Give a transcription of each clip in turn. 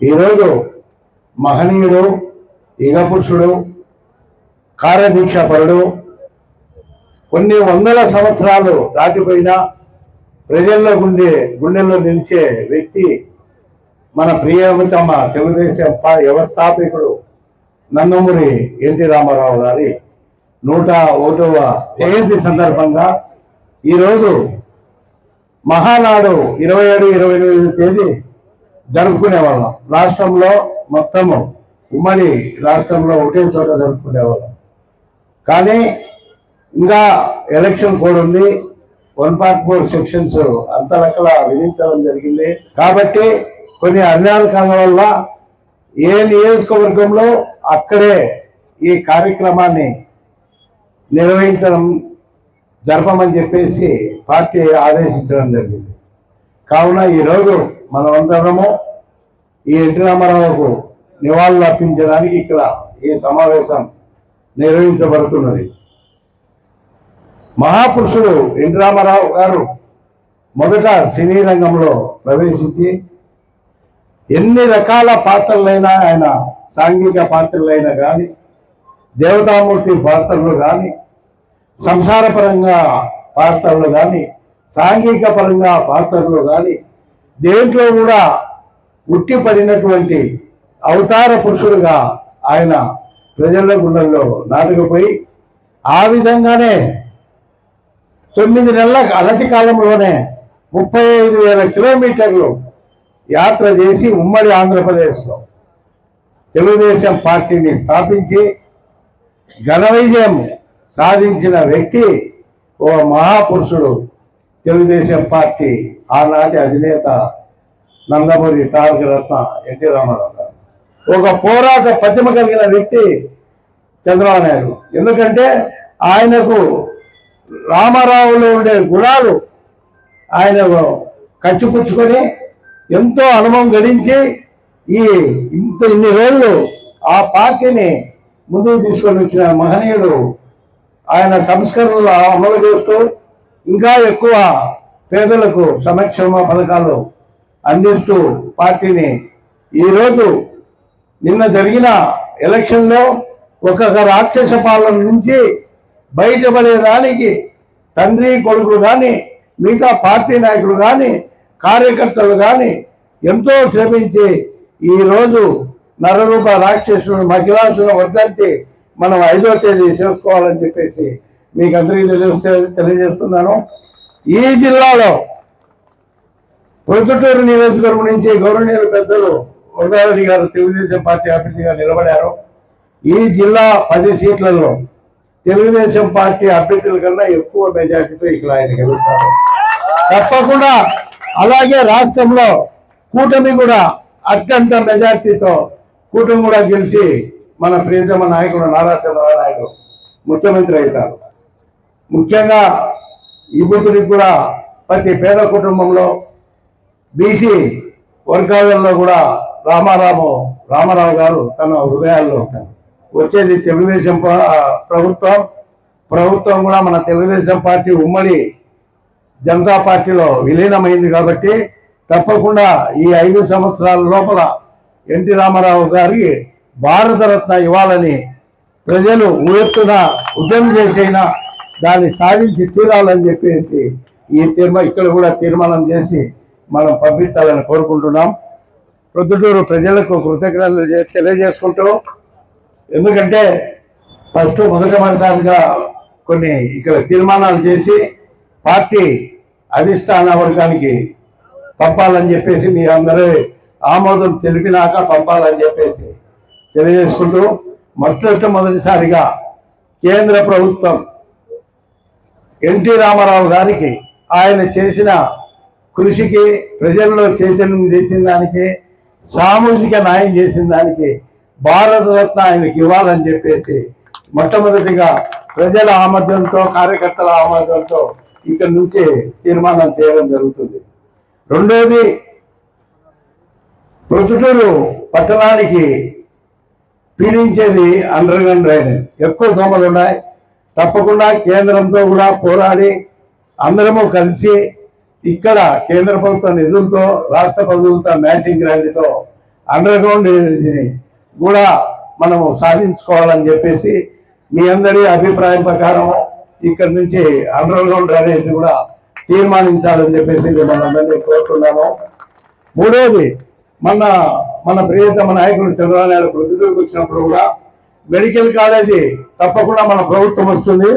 ఈరోజు మహనీయుడు యుగపురుషుడు కార్యదీక్షాపరుడు కొన్ని వందల సంవత్సరాలు దాటిపోయినా ప్రజల్లో గుండె గుండెల్లో నిలిచే వ్యక్తి మన ప్రియమితమ్మ తెలుగుదేశం వ్యవస్థాపకుడు నందమూరి ఎన్టీ రామారావు గారి నూట ఒకటవ జయంతి సందర్భంగా ఈరోజు మహానాడు ఇరవై ఏడు ఇరవై ఎనిమిది తేదీ జరుపుకునే వాళ్ళం రాష్ట్రంలో మొత్తము ఉమ్మడి రాష్ట్రంలో ఒకటే చోట జరుపుకునే వాళ్ళం కానీ ఇంకా ఎలక్షన్ కోడ్ ఉంది. వన్ పార్ట్ ఫోర్ సెక్షన్స్ అంత లెక్కల విధించడం జరిగింది. కాబట్టి కొన్ని అజ్ఞానకాల వల్ల ఏ నియోజకవర్గంలో అక్కడే ఈ కార్యక్రమాన్ని నిర్వహించడం జరపమని చెప్పేసి పార్టీ ఆదేశించడం జరిగింది. కావున ఈరోజు మనమందరము ఈ ఎన్టీ రామారావుకు నివాళులు అర్పించడానికి ఇక్కడ ఈ సమావేశం నిర్వహించబడుతున్నది. మహాపురుషుడు ఎన్టీ రామారావు గారు మొదట సినీ రంగంలో ప్రవేశించి ఎన్ని రకాల పాత్రలైనా ఆయన సాంఘిక పాత్రలైనా కానీ దేవతామూర్తి పాత్రలు కానీ సంసారపరంగా పాత్రలు కానీ సాంఘిక పరంగా పాత్రలు కానీ దేంట్లో కూడా ఉట్టిపడినటువంటి అవతార పురుషుడుగా ఆయన ప్రజల గుండెల్లో నాటుకుపోయి ఆ విధంగానే తొమ్మిది నెలల అనతి కాలంలోనే ముప్పై ఐదు వేల కిలోమీటర్లు యాత్ర చేసి ఉమ్మడి ఆంధ్రప్రదేశ్లో తెలుగుదేశం పార్టీని స్థాపించి ఘన విజయం సాధించిన వ్యక్తి ఓ మహాపురుషుడు తెలుగుదేశం పార్టీ ఆనాటి అధినేత నందమూరి తారక రత్న ఎన్టీ రామారావు గారు. ఒక పోరాట ప్రతిమ కలిగిన వ్యక్తి చంద్రబాబు నాయుడు. ఎందుకంటే ఆయనకు రామారావులో ఉండే గుణాలు ఆయన కచ్చిపుచ్చుకొని ఎంతో అనుభవం గడించి ఈ ఇంత ఇన్ని రోజులు ఆ పార్టీని ముందుకు తీసుకొని వచ్చిన మహనీయుడు ఆయన సంస్కరణలు అమలు చేస్తూ ఇంకా ఎక్కువ పేదలకు సంక్షేమ పథకాలు అందిస్తూ పార్టీని ఈరోజు నిన్న జరిగిన ఎలక్షన్లో ఒక రాక్షస పాలన నుంచి బయటపడేదానికి తండ్రి కొడుకులు కానీ మిగతా పార్టీ నాయకులు కానీ కార్యకర్తలు కానీ ఎంతో శ్రమించి ఈరోజు నరరూప రాక్షసుడు మహిళాసుల వర్ధంతి మనం ఐదో తేదీ చేసుకోవాలని చెప్పేసి మీకు అందరికీ తెలియజే తెలియజేస్తున్నాను. ఈ జిల్లాలో ప్రొద్దుటూరు నియోజకవర్గం నుంచి గౌరవనీయులు పెద్దలు వరదారెడ్డి గారు తెలుగుదేశం పార్టీ అభ్యర్థిగా నిలబడారు. ఈ జిల్లా పది సీట్లలో తెలుగుదేశం పార్టీ అభ్యర్థుల కన్నా ఎక్కువ మెజార్టీతో ఇక్కడ ఆయన గెలుస్తారు. తప్పకుండా అలాగే రాష్ట్రంలో కూటమి కూడా అత్యంత మెజార్టీతో కూటమి కూడా గెలిచి మన ప్రియతమ నాయకుడు నారా చంద్రబాబు నాయుడు ముఖ్యమంత్రి అవుతారు. ముఖ్యంగా ఈ బుద్ధుడికి కూడా ప్రతి పేద కుటుంబంలో బీసీ వర్గాలలో కూడా రామారావు రామారావు గారు తన హృదయాల్లో ఉంటారు. వచ్చేది తెలుగుదేశం ప్రభుత్వం. ప్రభుత్వం కూడా మన తెలుగుదేశం పార్టీ ఉమ్మడి జనతా పార్టీలో విలీనమైంది కాబట్టి తప్పకుండా ఈ ఐదు సంవత్సరాల లోపల ఎన్టీ రామారావు గారికి భారతరత్న ఇవ్వాలని ప్రజలు ఉయెత్తున ఉద్యమం చేసైనా దాన్ని సాధించి తీరాలని చెప్పేసి ఈ తీర్మా ఇక్కడ కూడా తీర్మానం చేసి మనం పంపించాలని కోరుకుంటున్నాం. ప్రొద్దుటూరు ప్రజలకు కృతజ్ఞతలు తెలియజేసుకుంటూ ఎందుకంటే ఫస్ట్ మొదటమొదటిసారిగా కొన్ని ఇక్కడ తీర్మానాలు చేసి పార్టీ అధిష్టాన వర్గానికి పంపాలని చెప్పేసి మీ అందరూ ఆమోదం తెలిపినాక పంపాలని చెప్పేసి తెలియజేసుకుంటూ మొట్టమొదటిసారిగా కేంద్ర ప్రభుత్వం ఎన్టీ రామారావు గారికి ఆయన చేసిన కృషికి ప్రజల్లో చైతన్యం తెచ్చిన దానికి సామూహిక న్యాయం చేసిన దానికి భారతరత్న ఆయనకి ఇవ్వాలని చెప్పేసి మొట్టమొదటిగా ప్రజల ఆమోదంతో కార్యకర్తల ఆమోదంతో ఇక్కడ నుంచి తీర్మానం చేయడం జరుగుతుంది. రెండోది ప్రొద్దుటూరు పట్టణానికి పీడించేది అండర్ గ్రౌండ్ డ్రైనేజ్ ఎక్కువ దోమలు ఉన్నాయి. తప్పకుండా కేంద్రంతో కూడా పోరాడి అందరము కలిసి ఇక్కడ కేంద్ర ప్రభుత్వ నిధులతో రాష్ట్ర ప్రభుత్వ మ్యాచింగ్ గ్రాండ్తో అండర్ గ్రౌండ్ ఎనర్జీని కూడా మనము సాధించుకోవాలని చెప్పేసి మీ అందరి అభిప్రాయం ప్రకారం ఇక్కడ నుంచి అండర్ గ్రౌండ్ డ్రైనేజ్ కూడా తీర్మానించాలని చెప్పేసి మిమ్మల్ని అందరినీ కోరుతున్నాము మూడవది మన మన ప్రియతమ నాయకుడు చంద్రబాబు నాయుడు ప్రతిలోకి వచ్చినప్పుడు కూడా మెడికల్ కాలేజీ తప్పకుండా మన ప్రభుత్వం వస్తుంది.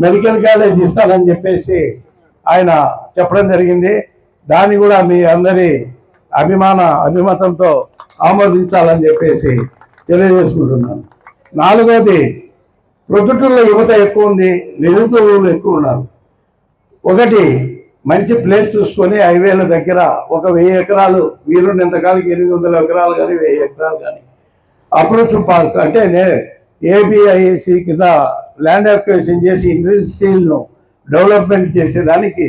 మెడికల్ కాలేజీ ఇస్తానని చెప్పేసి ఆయన చెప్పడం జరిగింది. దాన్ని కూడా మీ అందరి అభిమాన అభిమతంతో ఆమోదించాలని చెప్పేసి తెలియజేసుకుంటున్నాను. నాలుగోది ప్రొద్దుటూరులో యువత ఎక్కువ ఉంది నిరుద్యోగులు ఎక్కువ ఉన్నారు. ఒకటి మంచి ప్లేస్ చూసుకొని హైవేల దగ్గర ఒక వెయ్యి ఎకరాలు వీలున్నంత కాలకి ఎనిమిది వందల ఎకరాలు కానీ వెయ్యి ఎకరాలు కానీ అప్రోచ్ పార్క్ అంటే నే ఏబిఐసి కింద ల్యాండ్ అక్వేషన్ చేసి ఇండస్ట్రీలను డెవలప్మెంట్ చేసేదానికి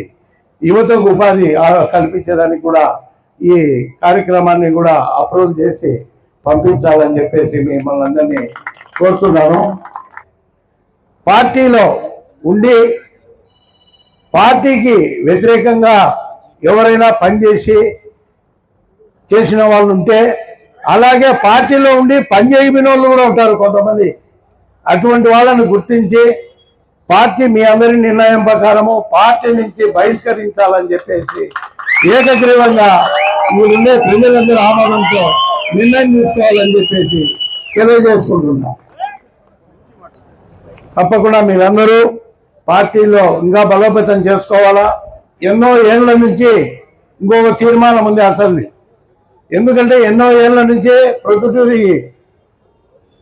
యువతకు ఉపాధి కల్పించేదానికి కూడా ఈ కార్యక్రమాన్ని కూడా అప్రూవ్ చేసి పంపించాలని చెప్పేసి మిమ్మల్ని అందరినీ కోరుతున్నాను. పార్టీలో ఉండి పార్టీకి వ్యతిరేకంగా ఎవరైనా పనిచేసి చేసిన వాళ్ళు ఉంటే అలాగే పార్టీలో ఉండి పనిచేయమని వాళ్ళు కూడా ఉంటారు కొంతమంది. అటువంటి వాళ్ళని గుర్తించి పార్టీ మీ అందరి నిర్ణయం ప్రకారము పార్టీ నుంచి బహిష్కరించాలని చెప్పేసి ఏకగ్రీవంగా మీరుండే ప్రజలందరూ ఆమోదంతో నిర్ణయం తీసుకోవాలని చెప్పేసి తెలియజేసుకుంటున్నాం. తప్పకుండా మీరందరూ పార్టీలో ఇంకా బలోపేతం చేసుకోవాలా? ఎన్నో ఏళ్ళ నుంచి ఇంకొక తీర్మానం ఉంది అసలు ఎందుకంటే ఎన్నో ఏళ్ళ నుంచి ప్రొద్దుటూరి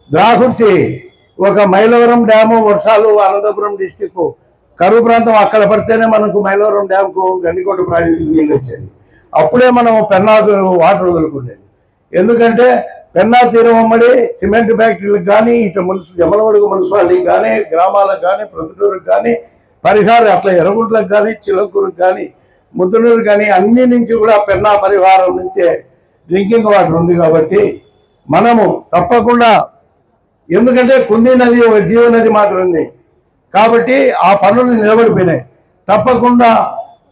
దాహుర్తి ఒక మైలవరం డ్యాము వర్షాలు అనంతపురం డిస్టిక్ కరువు ప్రాంతం అక్కడ పడితేనే మనకు మైలవరం డ్యామ్కు గండికోట ప్రాజెక్టు నీళ్ళు వచ్చేది. అప్పుడే మనం పెన్నాకు వాటర్ వదులుకునేది. ఎందుకంటే పెన్నా తీరం అమ్మడి సిమెంట్ ఫ్యాక్టరీలకు కానీ ఇటు మున్సి జమలవడుగు మున్సిపాలిటీకి కానీ గ్రామాలకు కానీ ప్రొద్దుటూరుకు కానీ పరిహారం అట్లా ఎర్రగుంట్లకు కానీ చిలకూరుకు కానీ ముద్దునూరు కానీ అన్ని నుంచి కూడా పెన్నా పరిహారం నుంచే డ్రింకింగ్ వాటర్ ఉంది కాబట్టి మనము తప్పకుండా ఎందుకంటే కుంది నది ఒక జీవ నది మాత్రం ఉంది. కాబట్టి ఆ పనులు నిలబడిపోయినాయి. తప్పకుండా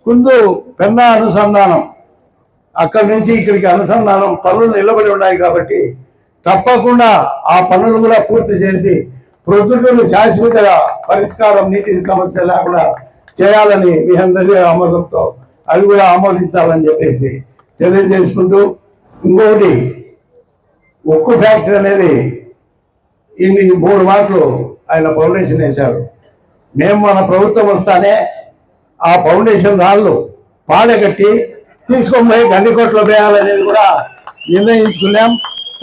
కుందు పెన్నా అనుసంధానం. అక్కడి నుంచి ఇక్కడికి అనుసంధానం పనులు నిలబడి ఉన్నాయి కాబట్టి తప్పకుండా ఆ పనులు కూడా పూర్తి చేసి ప్రొద్దుటూరు శాశ్వత పరిష్కారం నీటి సమస్య లేకుండా చేయాలని మీ అందరి ఆమోదంతో అది కూడా ఆమోదించాలని చెప్పేసి తెలియజేసుకుంటూ ఇంకొకటి ఉక్కు ఫ్యాక్టరీ అనేది ఇన్ని మూడు మాటలు ఆయన ఫౌండేషన్ వేశారు. మేము మన ప్రభుత్వం వస్తానే ఆ ఫౌండేషన్ రాళ్ళు పాడగట్టి తీసుకొని పోయి గండికోట్లో వేయాలనేది కూడా నిర్ణయించుకున్నాం.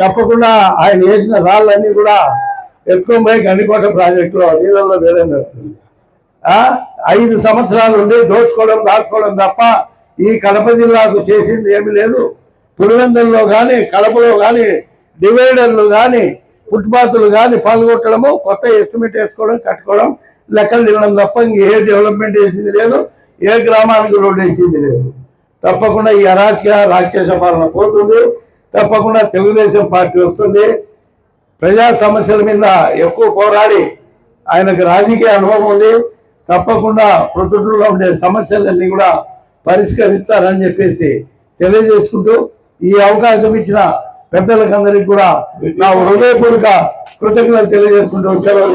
తప్పకుండా ఆయన వేసిన రాళ్ళన్నీ కూడా ఎత్తుకొని పోయి గండికోట ప్రాజెక్టులో నీళ్ళల్లో వేయడం జరుగుతుంది. ఐదు సంవత్సరాలు ఉండి దోచుకోవడం దాచుకోవడం తప్ప ఈ కడప జిల్లాకు చేసింది ఏమీ లేదు. పులివెందుల్లో కానీ కడపలో కానీ డివైడర్లు కానీ ఫుట్పాత్లు కానీ పాల్గొట్టడము కొత్త ఎస్టిమేట్ వేసుకోవడం కట్టుకోవడం లెక్కలు తినడం తప్ప ఇంక ఏ డెవలప్మెంట్ చేసింది లేదు ఏ గ్రామానికి రోడ్డు వేసింది లేదు. తప్పకుండా ఈ అరాచక రాక్షస పాలన పోతుంది. తప్పకుండా తెలుగుదేశం పార్టీ వస్తుంది. ప్రజా సమస్యల మీద ఎక్కువ పోరాడి ఆయనకు రాజకీయ అనుభవం ఉంది. తప్పకుండా ప్రొద్దుటూరులో ఉండే సమస్యలన్నీ కూడా పరిష్కరిస్తారని చెప్పేసి తెలియజేసుకుంటూ ఈ అవకాశం ఇచ్చిన పెద్దలకందరికీ కూడా నా హృదయపూర్వక కృతజ్ఞతలు తెలియజేసుకుంటూ సెలవు